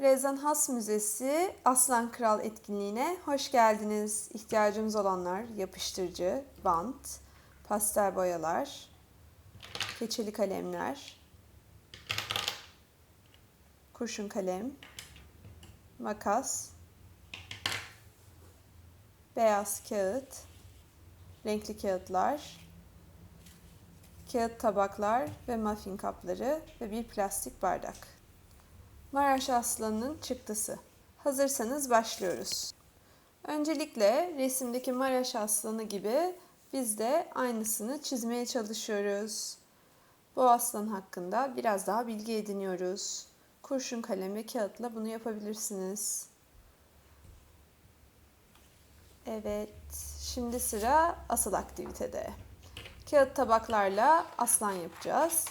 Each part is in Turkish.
Rezan Has Müzesi Aslan Kral etkinliğine hoş geldiniz. İhtiyacımız olanlar yapıştırıcı, bant, pastel boyalar, keçeli kalemler, kurşun kalem, makas, beyaz kağıt, renkli kağıtlar, kağıt tabaklar ve muffin kapları ve bir plastik bardak. Maraş Aslanı'nın çıktısı. Hazırsanız başlıyoruz. Öncelikle resimdeki Maraş Aslanı gibi biz de aynısını çizmeye çalışıyoruz. Bu aslan hakkında biraz daha bilgi ediniyoruz. Kurşun kalem ve kağıtla bunu yapabilirsiniz. Evet, şimdi sıra asıl aktivitede. Kağıt tabaklarla aslan yapacağız.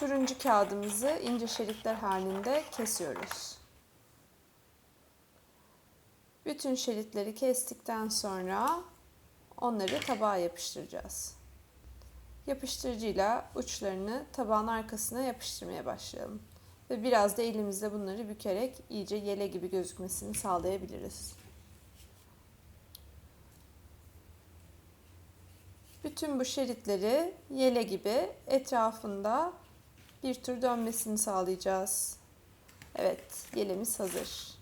Turuncu kağıdımızı ince şeritler halinde kesiyoruz. Bütün şeritleri kestikten sonra onları tabağa yapıştıracağız. Yapıştırıcıyla uçlarını tabağın arkasına yapıştırmaya başlayalım. Ve biraz da elimizle bunları bükerek iyice yele gibi gözükmesini sağlayabiliriz. Bütün bu şeritleri yele gibi etrafında bir tur dönmesini sağlayacağız. Evet, yelemiz hazır.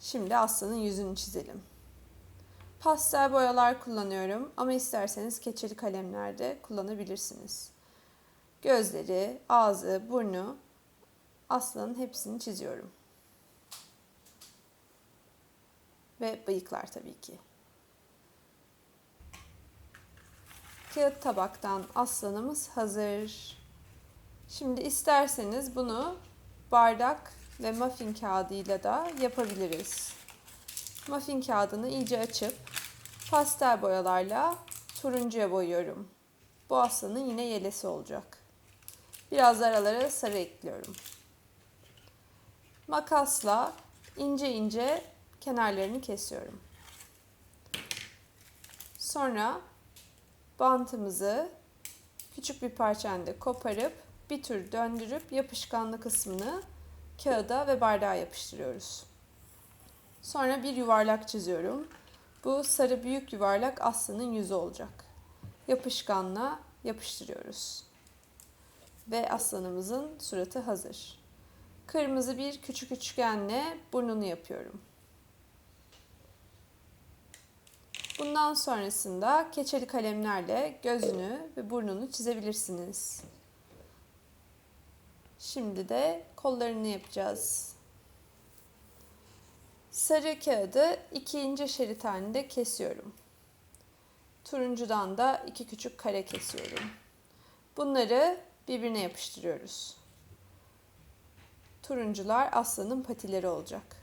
Şimdi aslanın yüzünü çizelim. Pastel boyalar kullanıyorum ama isterseniz keçeli kalemler de kullanabilirsiniz. Gözleri, ağzı, burnu, aslanın hepsini çiziyorum. Ve bıyıklar tabii ki. Kağıt tabaktan aslanımız hazır. Şimdi isterseniz bunu bardak ve muffin kağıdıyla da yapabiliriz. Muffin kağıdını iyice açıp pastel boyalarla turuncuya boyuyorum. Bu aslanın yine yelesi olacak. Biraz aralara sarı ekliyorum. Makasla ince ince kenarlarını kesiyorum. Sonra bantımızı küçük bir parçanda koparıp bir tür döndürüp yapışkanlı kısmını kağıda ve bardağa yapıştırıyoruz. Sonra bir yuvarlak çiziyorum. Bu sarı büyük yuvarlak aslanın yüzü olacak. Yapışkanla yapıştırıyoruz. Ve aslanımızın suratı hazır. Kırmızı bir küçük üçgenle burnunu yapıyorum. Bundan sonrasında keçeli kalemlerle gözünü ve burnunu çizebilirsiniz. Şimdi de kollarını yapacağız. Sarı kağıdı iki ince şerit halinde kesiyorum. Turuncudan da iki küçük kare kesiyorum. Bunları birbirine yapıştırıyoruz. Turuncular aslanın patileri olacak.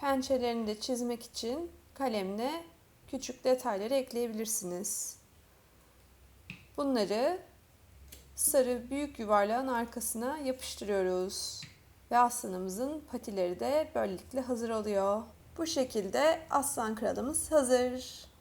Pençelerini de çizmek için kalemle küçük detayları ekleyebilirsiniz. Bunları sarı büyük yuvarlağın arkasına yapıştırıyoruz. Ve aslanımızın patileri de böylelikle hazır oluyor. Bu şekilde aslan kralımız hazır.